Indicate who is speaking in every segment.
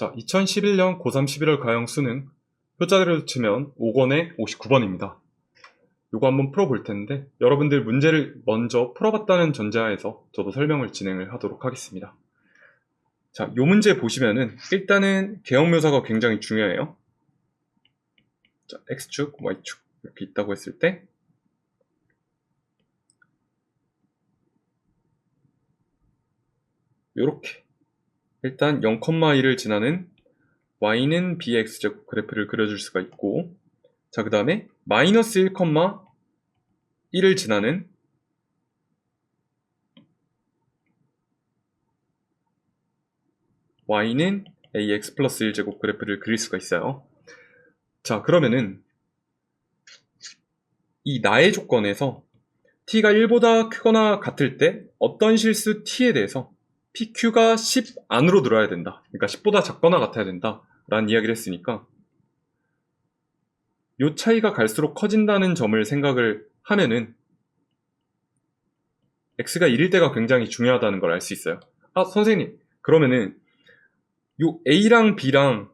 Speaker 1: 자, 2011년 고3 11월 가형 수능 효자를 치면 5권에 59번입니다. 요거 한번 풀어볼 텐데 여러분들 문제를 먼저 풀어봤다는 전제하에서 저도 설명을 진행을 하도록 하겠습니다. 자, 요 문제 보시면은 일단은 개형 묘사가 굉장히 중요해요. 자, x축, y축 이렇게 있다고 했을 때 요렇게 일단 0,1을 지나는 y는 bx제곱 그래프를 그려줄 수가 있고 자 그 다음에 마이너스 1,1을 지나는 y는 ax 플러스 1제곱 그래프를 그릴 수가 있어요. 자 그러면은 이 나의 조건에서 t가 1보다 크거나 같을 때 어떤 실수 t에 대해서 PQ가 10 안으로 들어야 된다. 그러니까 10보다 작거나 같아야 된다. 라는 이야기를 했으니까 요 차이가 갈수록 커진다는 점을 생각을 하면은 x가 1일 때가 굉장히 중요하다는 걸 알 수 있어요. 아, 선생님. 그러면은 요 a랑 b랑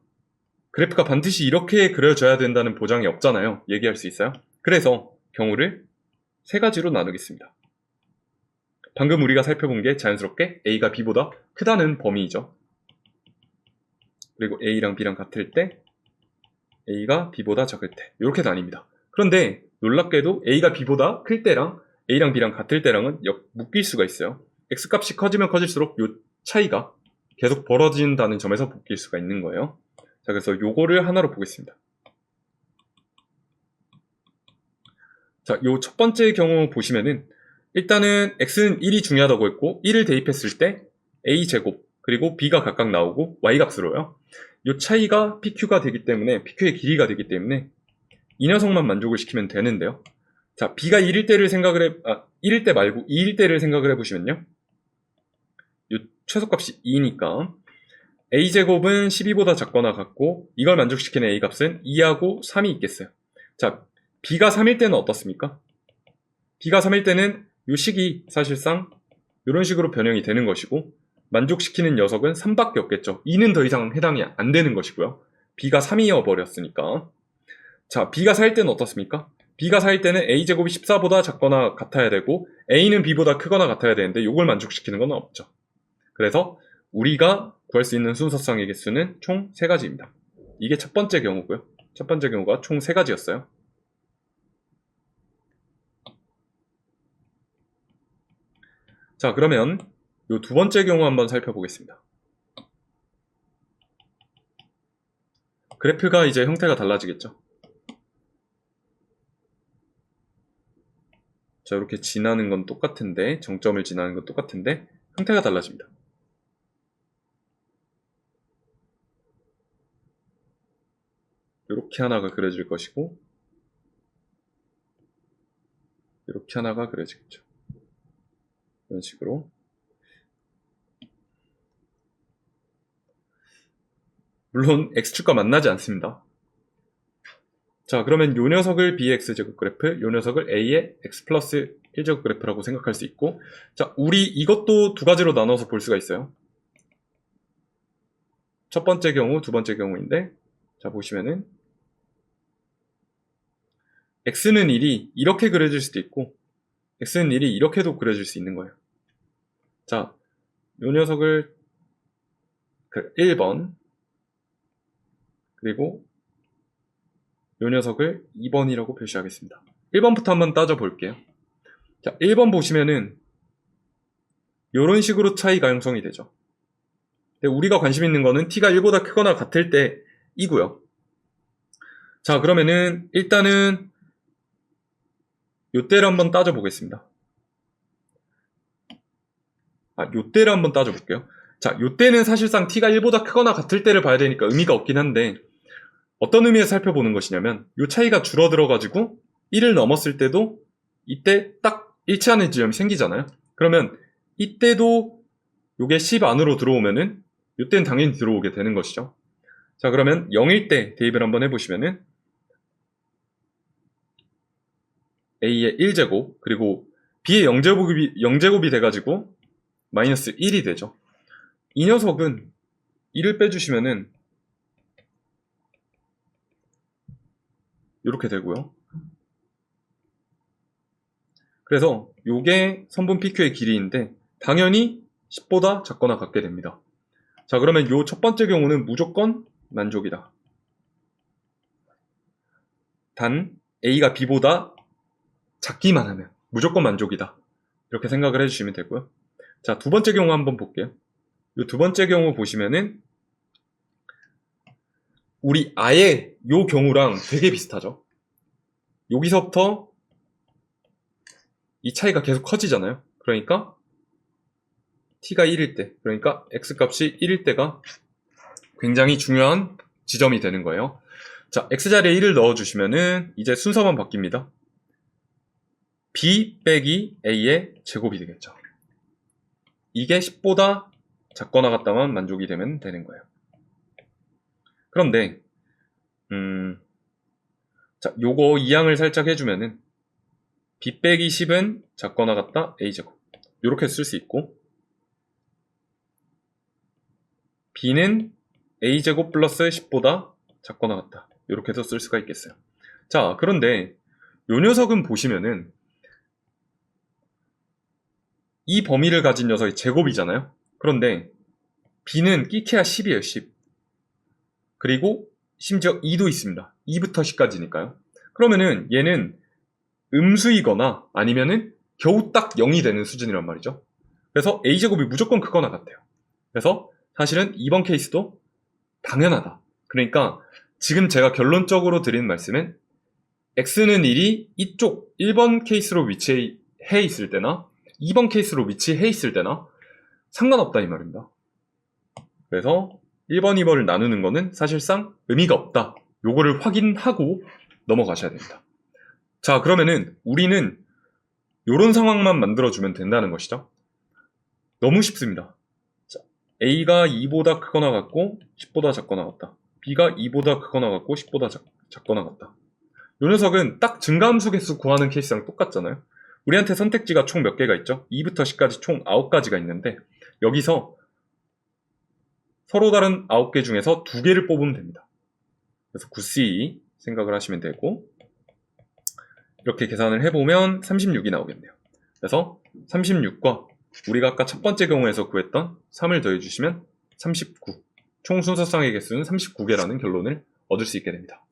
Speaker 1: 그래프가 반드시 이렇게 그려져야 된다는 보장이 없잖아요. 얘기할 수 있어요. 그래서 경우를 세 가지로 나누겠습니다. 방금 우리가 살펴본 게 자연스럽게 A가 B보다 크다는 범위이죠. 그리고 A랑 B랑 같을 때 A가 B보다 작을 때 이렇게 나뉩니다. 그런데 놀랍게도 A가 B보다 클 때랑 A랑 B랑 같을 때랑은 역- 묶일 수가 있어요. X값이 커지면 커질수록 이 차이가 계속 벌어진다는 점에서 묶일 수가 있는 거예요. 자, 그래서 요거를 하나로 보겠습니다. 자, 요 첫 번째 경우 보시면은 일단은 x는 1이 중요하다고 했고 1을 대입했을 때 a제곱 그리고 b가 각각 나오고 y값으로요. 이 차이가 pq가 되기 때문에 pq의 길이가 되기 때문에 이 녀석만 만족을 시키면 되는데요. 자, b가 1일 때를 생각을 해, 아, 1일 때 말고 2일 때를 생각을 해보시면요. 이 최소값이 2니까 a제곱은 12보다 작거나 같고 이걸 만족시키는 a값은 2하고 3이 있겠어요. 자, b가 3일 때는 어떻습니까? b가 3일 때는 이 식이 사실상 이런 식으로 변형이 되는 것이고 만족시키는 녀석은 3밖에 없겠죠. 2는 더 이상 해당이 안 되는 것이고요. b가 3이어 버렸으니까. 자, b가 4일 때는 어떻습니까? b가 4일 때는 a제곱이 14보다 작거나 같아야 되고 a는 b보다 크거나 같아야 되는데 이걸 만족시키는 건 없죠. 그래서 우리가 구할 수 있는 순서상의 개수는 총 3가지입니다. 이게 첫 번째 경우고요. 첫 번째 경우가 총 3가지였어요. 자, 그러면 이 두 번째 경우 한번 살펴보겠습니다. 그래프가 이제 형태가 달라지겠죠. 자, 이렇게 지나는 건 똑같은데, 정점을 지나는 건 똑같은데, 형태가 달라집니다. 이렇게 하나가 그려질 것이고, 이렇게 하나가 그려지겠죠. 이런 식으로. 물론 x축과 만나지 않습니다. 자, 그러면 요 녀석을 bx 제곱 그래프, 요 녀석을 a의 x 플러스 1제곱 그래프라고 생각할 수 있고, 자, 우리 이것도 두 가지로 나눠서 볼 수가 있어요. 첫 번째 경우, 두 번째 경우인데, 자, 보시면은, x는 1이 이렇게 그려질 수도 있고, x는 1이 이렇게도 그려질 수 있는 거예요. 자, 요 녀석을 그 1번, 그리고 요 녀석을 2번이라고 표시하겠습니다. 1번부터 한번 따져볼게요. 자, 1번 보시면은 요런 식으로 차이 가용성이 되죠. 근데 우리가 관심 있는 거는 t가 1보다 크거나 같을 때이고요. 자, 그러면은 일단은 요때를 한번 따져보겠습니다. 아, 요때를 한번 따져볼게요. 자, 요때는 사실상 t가 1보다 크거나 같을 때를 봐야 되니까 의미가 없긴 한데 어떤 의미에서 살펴보는 것이냐면 요 차이가 줄어들어가지고 1을 넘었을 때도 이때 딱 일치하는 지점이 생기잖아요. 그러면 이때도 요게 10 안으로 들어오면은 요때는 당연히 들어오게 되는 것이죠. 자, 그러면 0일 때 대입을 한번 해보시면은 a의 1제곱 그리고 b의 0제곱이, 0제곱이 돼가지고 마이너스 1이 되죠. 이 녀석은 1을 빼주시면은 이렇게 되고요. 그래서 이게 선분 PQ의 길이인데 당연히 10보다 작거나 같게 됩니다. 자 그러면 이 첫 번째 경우는 무조건 만족이다. 단 A가 B보다 작기만 하면 무조건 만족이다. 이렇게 생각을 해주시면 되고요. 자, 두 번째 경우 한번 볼게요. 이 두 번째 경우 보시면은 우리 아예 요 경우랑 되게 비슷하죠. 여기서부터 이 차이가 계속 커지잖아요. 그러니까 t가 1일 때, 그러니까 x값이 1일 때가 굉장히 중요한 지점이 되는 거예요. 자, x자리에 1을 넣어주시면은 이제 순서만 바뀝니다. b 빼기 a의 제곱이 되겠죠. 이게 10보다 작거나 같다만 만족이 되면 되는 거예요. 그런데 음, 자, 요거 이항을 살짝 해주면은 b 빼기 10은 작거나 같다 a 제곱 이렇게 쓸 수 있고 b는 a 제곱 플러스 10보다 작거나 같다 이렇게 해서 쓸 수가 있겠어요. 자, 그런데 요 녀석은 보시면은 이 범위를 가진 녀석이 제곱이잖아요. 그런데 b는 끼케야 10이에요, 10. 그리고 심지어 2도 있습니다. 2부터 10까지니까요. 그러면은 얘는 음수이거나 아니면은 겨우 딱 0이 되는 수준이란 말이죠. 그래서 a제곱이 무조건 크거나 같아요. 그래서 사실은 이번 케이스도 당연하다. 그러니까 지금 제가 결론적으로 드리는 말씀은 x는 1이 이쪽 1번 케이스로 위치해 있을 때나 2번 케이스로 위치해 있을 때나 상관없다 이 말입니다. 그래서 1번, 2번을 나누는 거는 사실상 의미가 없다. 요거를 확인하고 넘어가셔야 됩니다. 자, 그러면은 우리는 요런 상황만 만들어주면 된다는 것이죠. 너무 쉽습니다. 자, A가 2보다 크거나 같고 10보다 작거나 같다. B가 2보다 크거나 같고 10보다 작, 작거나 같다. 요 녀석은 딱 증가함수 개수 구하는 케이스랑 똑같잖아요. 우리한테 선택지가 총 몇 개가 있죠? 2부터 10까지 총 9가지가 있는데 여기서 서로 다른 9개 중에서 2개를 뽑으면 됩니다. 그래서 9C 생각을 하시면 되고 이렇게 계산을 해보면 36이 나오겠네요. 그래서 36과 우리가 아까 첫 번째 경우에서 구했던 3을 더해주시면 39. 총 순서상의 개수는 39개라는 결론을 얻을 수 있게 됩니다.